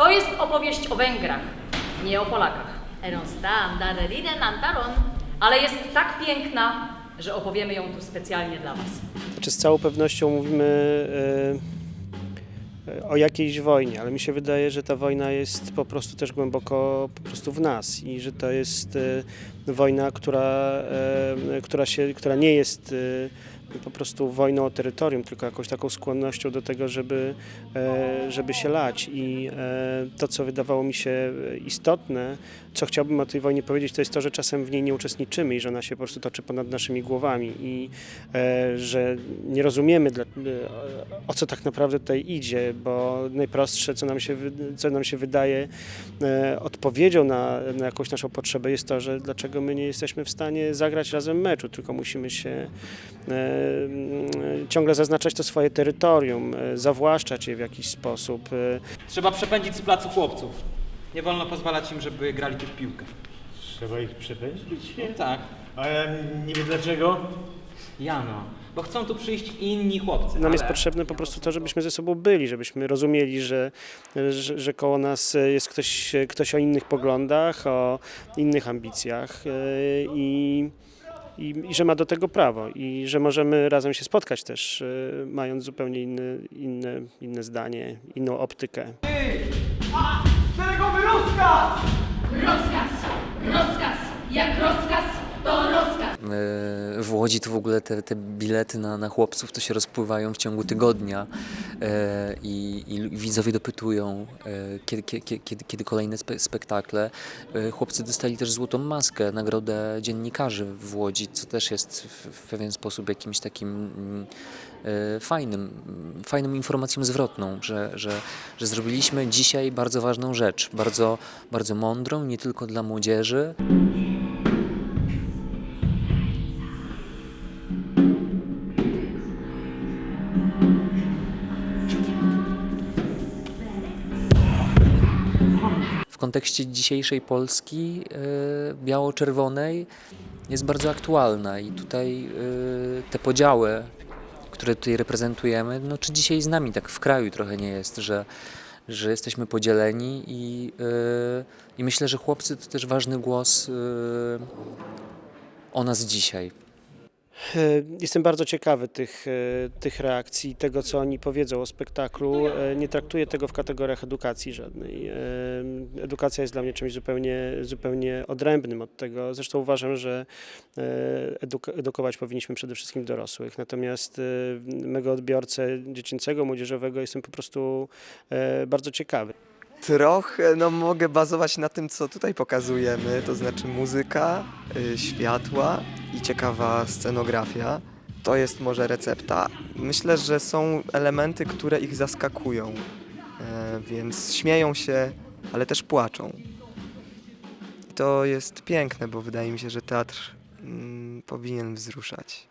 To jest opowieść o Węgrach, nie o Polakach. Eron stan, dareriden antaron. Ale jest tak piękna, że opowiemy ją tu specjalnie dla Was. Znaczy z całą pewnością mówimy e, o jakiejś wojnie, ale mi się wydaje, że ta wojna jest po prostu też głęboko po prostu w nas i że to jest e, wojna, która, e, która, się, która nie jest po prostu wojną o terytorium, tylko jakąś taką skłonnością do tego, żeby, e, żeby się lać. I e, to, co wydawało mi się istotne, co chciałbym o tej wojnie powiedzieć, to jest to, że czasem w niej nie uczestniczymy i że ona się po prostu toczy ponad naszymi głowami i e, że nie rozumiemy, e, o co tak naprawdę tutaj idzie, bo najprostsze, co nam się, co nam się wydaje e, odpowiedzią na, na jakąś naszą potrzebę jest to, że dlaczego my nie jesteśmy w stanie zagrać razem meczu, tylko musimy się e, ciągle zaznaczać to swoje terytorium, e, zawłaszczać je w jakiś sposób. Trzeba przepędzić z placu chłopców. Nie wolno pozwalać im, żeby grali tu w piłkę. Trzeba ich przepędzić? No tak. A ja nie wiem dlaczego. Jano. Bo chcą tu przyjść inni chłopcy. Nam jest ale- potrzebne po prostu to, żebyśmy ze sobą byli, żebyśmy rozumieli, że, że, że koło nas jest ktoś, ktoś o innych poglądach, o innych ambicjach i, i, i że ma do tego prawo i że możemy razem się spotkać też, e, mając zupełnie inne, inne, inne zdanie, inną optykę. Rozkaz, rozkaz, jak rozkaz, to rozkaz. W Łodzi to w ogóle te, te bilety na, na chłopców to się rozpływają w ciągu tygodnia e, i, i widzowie dopytują, e, kiedy, kiedy, kiedy, kiedy kolejne spe, spektakle. E, Chłopcy dostali też złotą maskę, nagrodę dziennikarzy w Łodzi, co też jest w, w pewien sposób jakimś takim mm, e, fajnym, fajną informacją zwrotną, że, że, że zrobiliśmy dzisiaj bardzo ważną rzecz, bardzo, bardzo mądrą, nie tylko dla młodzieży, kontekście dzisiejszej Polski y, biało-czerwonej jest bardzo aktualna i tutaj y, te podziały, które tutaj reprezentujemy, no czy dzisiaj z nami tak w kraju trochę nie jest, że, że jesteśmy podzieleni i, y, i myślę, że chłopcy to też ważny głos o nas dzisiaj. E, Jestem bardzo ciekawy tych, e, tych reakcji, tego co oni powiedzą o spektaklu. E, Nie traktuję tego w kategoriach edukacji żadnej. Edukacja jest dla mnie czymś zupełnie, zupełnie odrębnym od tego. Zresztą uważam, że eduk- edukować powinniśmy przede wszystkim dorosłych. Natomiast mego odbiorcę dziecięcego, młodzieżowego jestem po prostu bardzo ciekawy. Trochę no, mogę bazować na tym, co tutaj pokazujemy, to znaczy muzyka, y, światła i ciekawa scenografia. To jest może recepta. Myślę, że są elementy, które ich zaskakują, e, więc śmieją się, ale też płaczą. I to jest piękne, bo wydaje mi się, że teatr mm, powinien wzruszać.